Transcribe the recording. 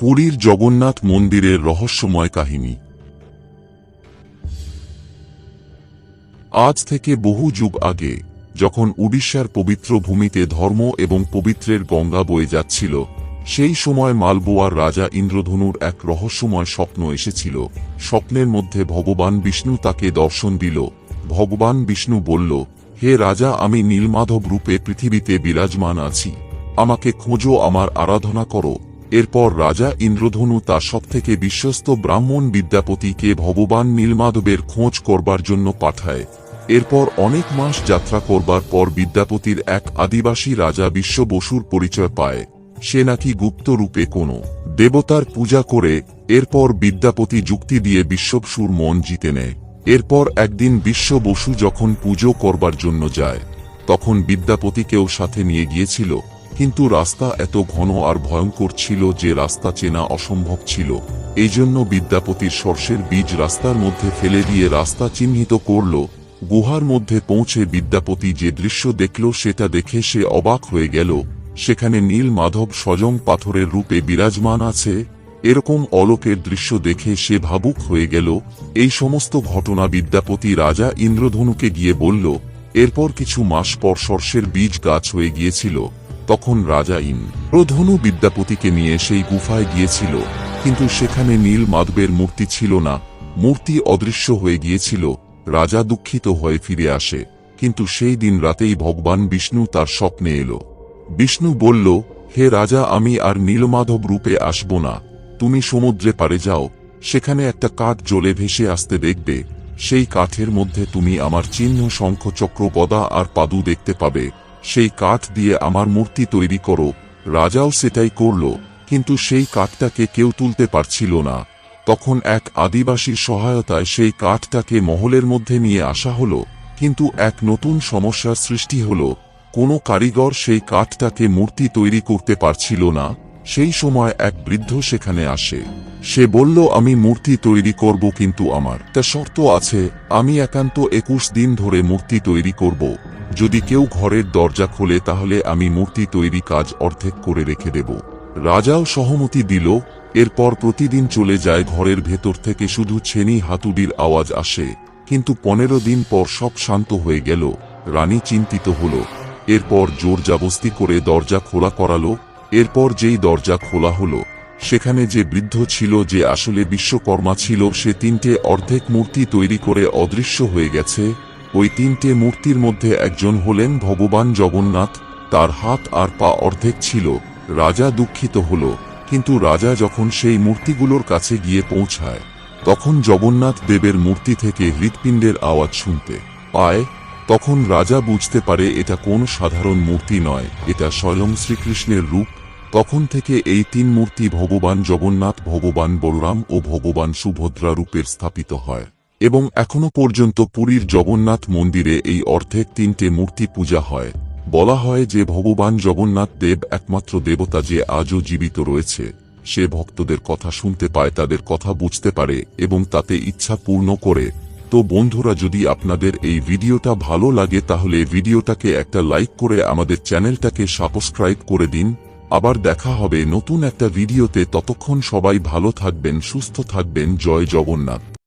পুরীর জগন্নাথ মন্দিরের রহস্যময় কাহিনী। আজ থেকে বহু যুগ আগে, যখন উড়িষ্যার পবিত্র ভূমিতে ধর্ম এবং পবিত্রের গঙ্গা বয়ে যাচ্ছিল, সেই সময় মালবোয়ার রাজা ইন্দ্রধনুর এক রহস্যময় স্বপ্ন এসেছিল। স্বপ্নের মধ্যে ভগবান বিষ্ণু তাকে দর্শন দিল। ভগবান বিষ্ণু বলল, হে রাজা, আমি নীলমাধব রূপে পৃথিবীতে বিরাজমান আছি। আমাকে খোঁজো, আমার আরাধনা করো। এরপর রাজা ইন্দ্রধনু তার সবথেকে বিশ্বস্ত ব্রাহ্মণ বিদ্যাপতিকে ভগবান নীলমাধবের খোঁজ করবার জন্য পাঠায়। এরপর অনেক মাস যাত্রা করবার পর বিদ্যাপতির এক আদিবাসী রাজা বিশ্ব বসুর পরিচয় পায়। সে নাকি গুপ্ত রূপে কোনো দেবতার পূজা করে, এরপর বিদ্যাপতি যুক্তি দিয়ে বিশ্ববসুর মন জিতে নেয়। এরপর একদিন বিশ্ব বসু যখন পুজো করবার জন্য যায়, তখন বিদ্যাপতিকেও সাথে নিয়ে গিয়েছিল। কিন্তু রাস্তা এত ঘন আর ভয়ঙ্কর ছিল যে রাস্তা চেনা অসম্ভব ছিল। এই জন্য বিদ্যাপতির সর্ষের বীজ রাস্তার মধ্যে ফেলে দিয়ে রাস্তা চিহ্নিত করল। গুহার মধ্যে পৌঁছে বিদ্যাপতি যে দৃশ্য দেখল সেটা দেখে সে অবাক হয়ে গেল। সেখানে নীল মাধব সজং পাথরের রূপে বিরাজমান আছে। এরকম অলোকের দৃশ্য দেখে সে ভাবুক হয়ে গেল। এই সমস্ত ঘটনা বিদ্যাপতি রাজা ইন্দ্রধনুকে গিয়ে বলল, এরপর কিছু মাস পর সর্ষের বীজ গাছ হয়ে গিয়েছিল। তখন রাজা ইন্দ্রধনু বিদ্যাপতিকে নিয়ে সেই গুফায় গিয়েছিল, কিন্তু সেখানে নীল মাধবের মূর্তি ছিল না। মূর্তি অদৃশ্য হয়ে গিয়েছিল, রাজা দুঃখিত হয়ে ফিরে আসে, কিন্তু সেই দিন রাতেই ভগবান বিষ্ণু তার স্বপ্নে এলো। বিষ্ণু বলল, হে রাজা, আমি আর নীলমাধব রূপে আসব না। তুমি সমুদ্রে পারে যাও, সেখানে একটা কাঠ জ্বলে ভেসে আসতে দেখবে। সেই কাঠের মধ্যে তুমি আমার চিহ্ন, শঙ্খ চক্র গদা আর পাদু দেখতে পাবে। সেই কাঠ দিয়ে আমার মূর্তি তৈরি করো। রাজাও সেটাই করল, কিন্তু সেই কাঠটাকে কেউ তুলতে পারছিল না। তখন এক আদিবাসীর সহায়তায় সেই কাঠটাকে মহলের মধ্যে নিয়ে আসা হলো, কিন্তু এক নতুন সমস্যার সৃষ্টি হলো। কোনো কারিগর সেই কাঠটাকে মূর্তি তৈরি করতে পারছিল না। সেই সময় এক বৃদ্ধ সেখানে আসে। সে বলল, আমি মূর্তি তৈরি করব কিন্তু আমার। তা শর্ত আছে, আমি একান্ত একুশ দিন ধরে মূর্তি তৈরি করব। যদি কেউ ঘরের দরজা খোলে তাহলে আমি মূর্তি তৈরি কাজ অর্ধেক করে রেখে দেব। রাজাও সহমতি দিল, এরপর প্রতিদিন চলে যায় ঘরের ভেতর থেকে শুধু ছেনি হাতুড়ির আওয়াজ আসে। কিন্তু পনেরো দিন পর সব শান্ত হয়ে গেল, রানী চিন্তিত হল। এরপর জোর জাবস্তি করে দরজা খোলা করালো, এরপর যেই দরজা খোলা হলো, সেখানে যে বৃদ্ধ ছিল যে আসলে বিশ্বকর্মা ছিল সে তিনটে অর্ধেক মূর্তি তৈরি করে অদৃশ্য হয়ে গেছে ওই তিনটে মূর্তির মধ্যে একজন হলেন ভগবান জগন্নাথ। তার হাত আর পা অর্ধেক ছিল। রাজা দুঃখিত হল। কিন্তু রাজা যখন সেই মূর্তিগুলোর কাছে গিয়ে পৌঁছায়, তখন জগন্নাথ দেবের মূর্তি থেকে হৃৎপিণ্ডের আওয়াজ শুনতে পায়। তখন রাজা বুঝতে পারে, এটা কোন সাধারণ মূর্তি নয়, এটা স্বয়ং শ্রীকৃষ্ণের রূপ। তখন থেকে এই তিন মূর্তি ভগবান জগন্নাথ, ভগবান বলরাম ও ভগবান সুভদ্রা রূপের স্থাপিত হয়। এবং এখনও পর্যন্ত পুরীর জগন্নাথ মন্দিরে এই অর্ধেক তিনটে মূর্তি পূজা হয়। বলা হয় যে ভগবান জগন্নাথ দেব একমাত্র দেবতা যে আজও জীবিত রয়েছে। সে ভক্তদের কথা শুনতে পায়, তাদের কথা বুঝতে পারে এবং তাতে ইচ্ছা পূর্ণ করে। তো বন্ধুরা, যদি আপনাদের এই ভিডিওটা ভালো লাগে, তাহলে ভিডিওটাকে একটা লাইক করে আমাদের চ্যানেলটাকে সাবস্ক্রাইব করে দিন। আবার দেখা হবে নতুন একটা ভিডিওতে। ততক্ষণ সবাই ভালো থাকবেন, সুস্থ থাকবেন। জয় জগন্নাথ।